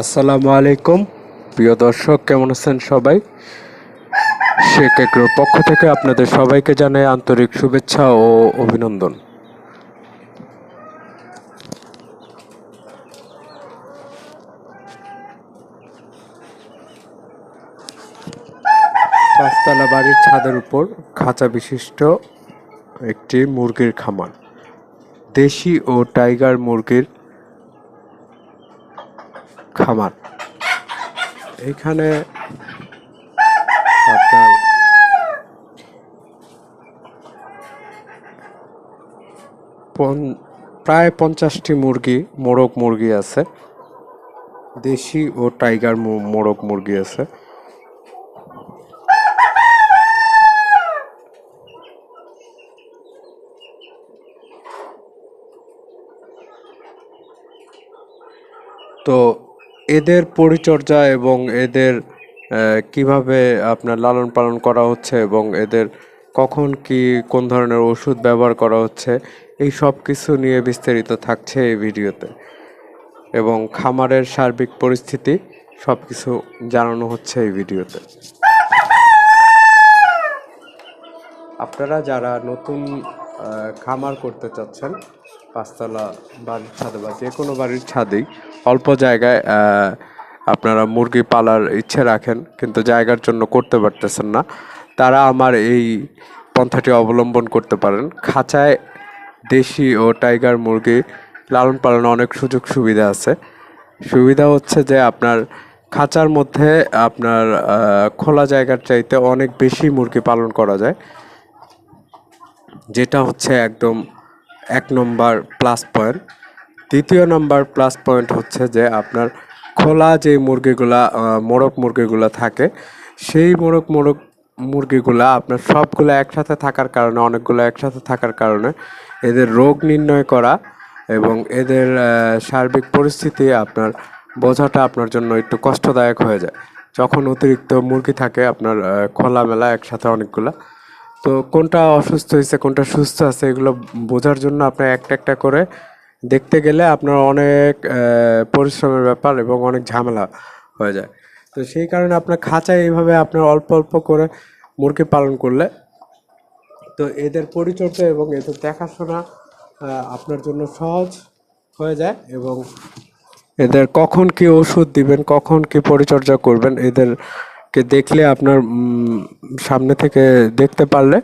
আসসালামু আলাইকুম। প্রিয় দর্শক, কেমন আছেন সবাই? শেখ এগ্রোর পক্ষ থেকে আপনাদের সবাইকে জানাই আন্তরিক শুভেচ্ছা ও অভিনন্দন। পাঁচতলা বাড়ির ছাদের উপর খাঁচা বিশিষ্ট একটি মুরগির খামার। দেশি ও টাইগার মুরগির খামার। এখানে আপনার পন- প্রায় পঞ্চাশটি মুরগি, মোরগ মুরগি আছে। দেশি ও টাইগার মোরগ মুরগি আছে। তো এদের পরিচর্যা এবং এদের কীভাবে আপনার লালন পালন করা হচ্ছে এবং এদের কখন কি, কোন ধরনের ওষুধ ব্যবহার করা হচ্ছে, এই সব কিছু নিয়ে বিস্তারিত থাকছে এই ভিডিওতে। এবং খামারের সার্বিক পরিস্থিতি, সব কিছু জানানো হচ্ছে এই ভিডিওতে। আপনারা যারা নতুন খামার করতে চাচ্ছেন, পাঁচতলা বাড়ির ছাদে বা যে কোনো বাড়ির ছাদেই অল্প জায়গায় আপনারা মুরগি পালার ইচ্ছে রাখেন, কিন্তু জায়গার জন্য করতে পারতেছেন না। তারা আমার এই পন্থাটি অবলম্বন করতে পারেন। খাঁচায় দেশি ও টাইগার মুরগি লালন পালনে অনেক সুযোগ সুবিধা আছে। সুবিধা হচ্ছে যে আপনার খাঁচার মধ্যে আপনার খোলা জায়গার চাইতে অনেক বেশি মুরগি পালন করা যায়। যেটা হচ্ছে একদম এক নম্বর প্লাস পয়েন্ট দ্বিতীয় নাম্বার প্লাস পয়েন্ট হচ্ছে যে আপনার খোলা যে মুরগিগুলা মোরগ মুরগিগুলা থাকে, সেই মোরগ মোরগ মুরগিগুলা আপনার সবগুলো একসাথে থাকার কারণে, অনেকগুলো একসাথে থাকার কারণে এদের রোগ নির্ণয় করা এবং এদের সার্বিক পরিস্থিতি আপনার বোঝাটা আপনার জন্য একটু কষ্টদায়ক হয়ে যায়। যখন অতিরিক্ত মুরগি থাকে আপনার খোলামেলা একসাথে অনেকগুলা। তো কোনটা অসুস্থ হয়েছে কোনটা সুস্থ আছে, এগুলো বোঝার জন্য আপনার একটা একটা করে দেখতে গেলে আপনার অনেক পরিশ্রমের ব্যাপার এবং অনেক ঝামেলা হয়ে যায়। তো সেই কারণে আপনার খাঁচায় এইভাবে আপনার অল্প অল্প করে মুরগি পালন করলে তো এদের পরিচর্যা এবং এদের দেখাশোনা আপনার জন্য সহজ হয়ে যায় এবং এদের কখন কি ওষুধ দিবেন, কখন কি পরিচর্যা করবেন, এদেরকে দেখলে আপনার সামনে থেকে দেখতে পারলে,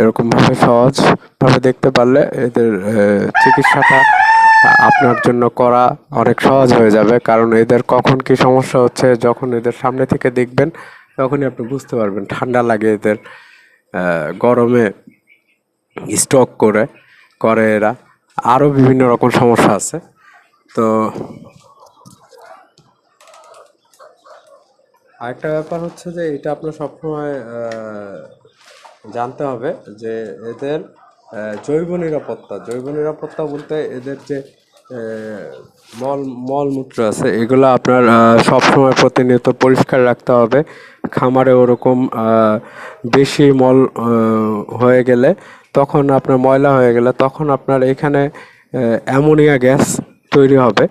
এরকমভাবে সহজভাবে দেখতে পারলে এদের চিকিৎসাটা আপনার জন্য করা অনেক সহজ হয়ে যাবে। কারণ এদের কখন কি সমস্যা হচ্ছে, যখন এদের সামনে থেকে দেখবেন, তখনই আপনি বুঝতে পারবেন। ঠান্ডা লাগে এদের গরমে স্টক করে করে এরা। আরও বিভিন্ন রকম সমস্যা আছে। তো আরেকটা ব্যাপার হচ্ছে যে, এটা আপনার সবসময় জানতে হবে যে, এদের জৈব নিরাপত্তা জৈব নিরাপত্তা বলতে এদের যে মল মলমূত্র আছে, এগুলো আপনার সবসময় প্রতিনিয়ত পরিষ্কার রাখতে হবে। খামারে ওরকম বেশি মল হয়ে গেলে তখন আপনার ময়লা হয়ে গেলে তখন আপনার এখানে অ্যামোনিয়া গ্যাস তৈরি হবে।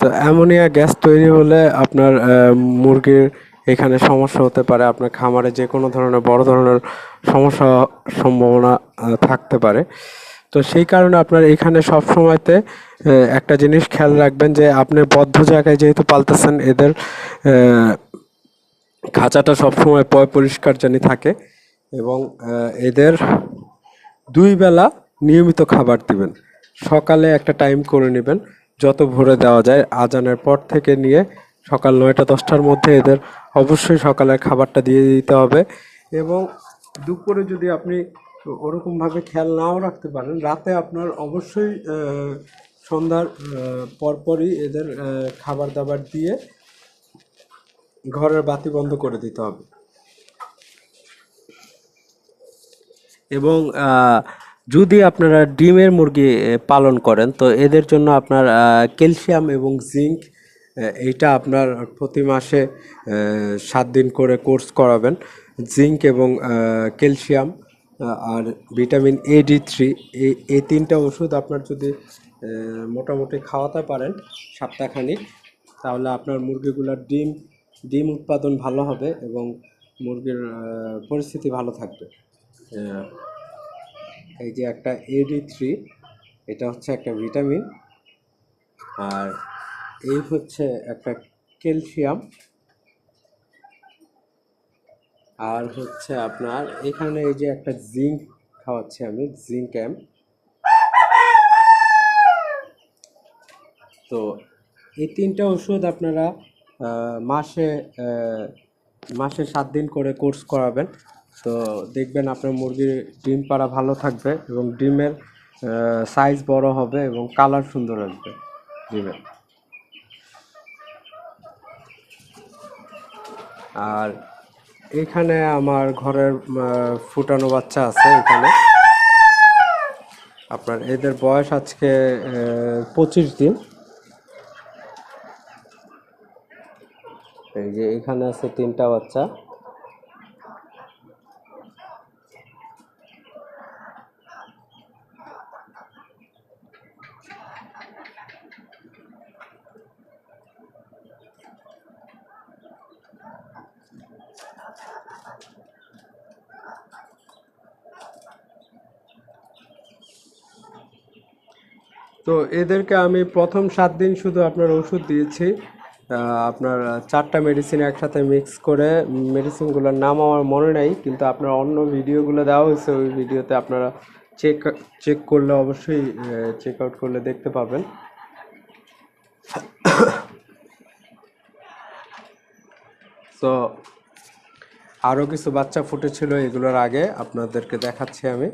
তো অ্যামোনিয়া গ্যাস তৈরি হলে আপনার মুরগির এখানে সমস্যা হতে পারে, আপনার খামারে যে কোনো ধরনের, বড় ধরনের সমস্যা সম্ভাবনা থাকতে পারে। তো সেই কারণে আপনার এখানে সব সময়তে একটা জিনিস খেয়াল রাখবেন যে আপনি বদ্ধ জায়গায় যেহেতু পালতেছেন, এদের খাঁচাটা সবসময় পয় পরিষ্কার জানি থাকে এবং এদের দুই বেলা নিয়মিত খাবার দিবেন। সকালে একটা টাইম করে নেবেন, যত ভোরে দেওয়া যায়, আজানের পর থেকে নিয়ে সকাল নয়টা, দশটার মধ্যে এদের অবশ্যই সকালের খাবারটা দিয়ে দিতে হবে। এবং দুপুরে যদি আপনি ওরকমভাবে খেয়াল নাও রাখতে পারেন, রাতে আপনার অবশ্যই সন্ধ্যার পরপরই এদের খাবার দাবার দিয়ে ঘরের বাতি বন্ধ করে দিতে হবে। এবং যদি আপনারা ডিমের মুরগি পালন করেন, তো এদের জন্য আপনার ক্যালসিয়াম এবং জিঙ্ক এইটা আপনার প্রতি মাসে সাত দিন করে কোর্স করাবেন। জিঙ্ক এবং ক্যালসিয়াম আর ভিটামিন এ ডি থ্রি। এই এই তিনটা ওষুধ আপনার যদি মোটামুটি খাওয়াতে পারেন সপ্তাহখানিক তাহলে আপনার মুরগিগুলোর ডিম ডিম উৎপাদন ভালো হবে এবং মুরগির পরিস্থিতি ভালো থাকবে। এই যে একটা এডি থ্রি, এটা হচ্ছে একটা ভিটামিন। আর এই হচ্ছে একটা ক্যালসিয়াম। আর হচ্ছে আপনার এখানে এই যে একটা জিঙ্ক খাওয়াচ্ছি আমি, জিঙ্ক এম তো এই তিনটা ওষুধ আপনারা মাসে মাসে সাত দিন করে কোর্স করাবেন। তো দেখবেন আপনার মুরগির ডিম পাড়া ভালো থাকবে এবং ডিমের সাইজ বড় হবে এবং কালার সুন্দর আসবে ডিমের। আর এখানে আমার ঘরের ফুটানো বাচ্চা আছে এখানে। আপনার এদের বয়স আজকে পঁচিশ দিন। এই যে এখানে আছে তিনটা বাচ্চা। তো এদেরকে আমি প্রথম সাত দিন শুধু আপনার ওষুধ দিয়েছি। আপনার চারটা মেডিসিন একসাথে মিক্স করে মেডিসিনগুলোর নাম আমার মনে নেই, কিন্তু আপনার অন্য ভিডিওগুলো দেওয়া হয়েছে, ওই ভিডিওতে আপনারা চেক চেক করলে অবশ্যই চেক আউট করলে দেখতে পাবেন। তো আরও কিছু বাচ্চা ফুটেছিল এগুলোর আগে, আপনাদেরকে দেখাচ্ছি আমি।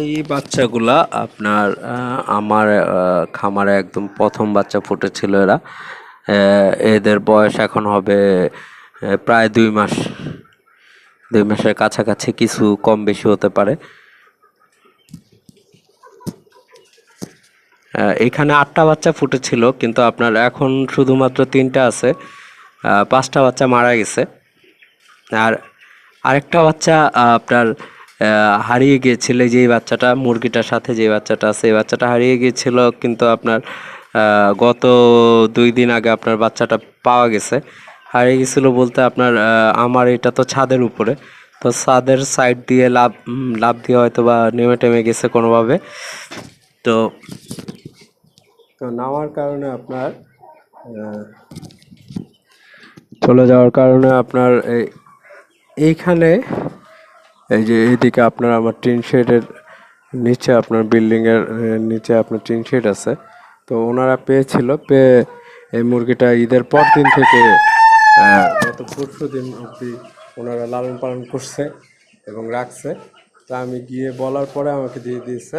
এই বাচ্চাগুলা আপনার আমার খামারে একদম প্রথম বাচ্চা ফুটেছিল এরা। এদের বয়স এখন হবে প্রায় দুই মাস। দুই মাসের কাছাকাছি কিছু কম বেশি হতে পারে। এখানে আটটা বাচ্চা ফুটেছিল, কিন্তু আপনার এখন শুধুমাত্র তিনটা আছে। পাঁচটা বাচ্চা মারা গেছে। আর আরেকটা বাচ্চা আপনার হারিয়ে গিয়েছিল যেই বাচ্চাটা, মুরগিটার সাথে যে বাচ্চাটা আছে এই বাচ্চাটা হারিয়ে গিয়েছিল কিন্তু আপনার গত দুই দিন আগে আপনার বাচ্চাটা পাওয়া গেছে। হারিয়ে গেছিল বলতে আপনার আমার এটা তো ছাদের উপরে। তো ছাদের সাইড দিয়ে লাভ লাভ দিয়ে হয়তো বা নেমে টেমে গেছে কোনোভাবে। তো তো নামার কারণে আপনার চলে যাওয়ার কারণে আপনার, এই, এইখানে এই যে এইদিকে আপনার আমার টিন শেডের নিচে আপনার বিল্ডিংয়ের নিচে আপনার টিন শেড আছে। তো ওনারা পেয়েছিল, পেয়ে এই মুরগিটা ঈদের পর দিন থেকে গত পরশু দিন অবধি ওনারা লালন পালন করছে এবং রাখছে। তা আমি গিয়ে বলার পরে আমাকে দিয়ে দিয়েছে।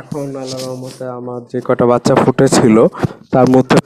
এখন আল্লাহ রহমতে আমার যে কটা বাচ্চা ফুটেছিল, তার মধ্যে